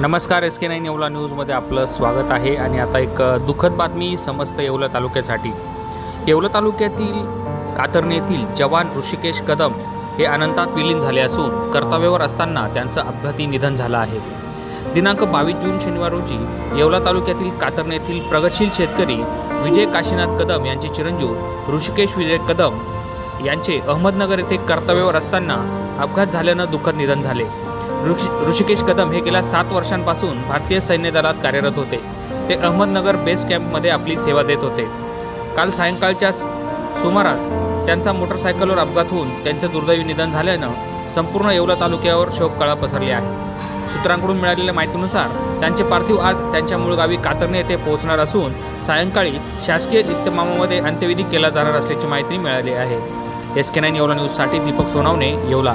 नमस्कार एस के नाईन येवला न्यूजमध्ये आपलं स्वागत आहे. आणि आता एक दुःखद बातमी समस्त येवला तालुक्यासाठी. येवला तालुक्यातील कातरणे येथील जवान ऋषिकेश कदम हे अनंतात विलीन झाले असून कर्तव्यावर असताना त्यांचं अपघाती निधन झालं आहे. दिनांक बावीस जून शनिवार रोजी येवला तालुक्यातील कातरणे येथील प्रगतशील शेतकरी विजय काशीनाथ कदम यांचे चिरंजीव ऋषिकेश विजय कदम यांचे अहमदनगर येथे कर्तव्यावर असताना अपघात झाल्यानं दुःखद निधन झाले. ऋषिकेश कदम हे गेल्या सात वर्षांपासून भारतीय सैन्य दलात कार्यरत होते. ते अहमदनगर बेस कॅम्पमध्ये आपली सेवा देत होते. काल सायंकाळच्या सुमारास त्यांचा मोटरसायकलवर अपघात होऊन त्यांचं दुर्दैवी निधन झाल्यानं संपूर्ण येवला तालुक्यावर शोककळा पसरली आहे. सूत्रांकडून मिळालेल्या माहितीनुसार त्यांचे पार्थिव आज त्यांच्या मूळ गावी कातरणे येथे पोहोचणार असून सायंकाळी शासकीय इतमामामध्ये अंत्यविधी केला जाणार असल्याची माहिती मिळाली आहे. एस के नाईन येवला न्यूजसाठी Deepak Sonawane Yeola.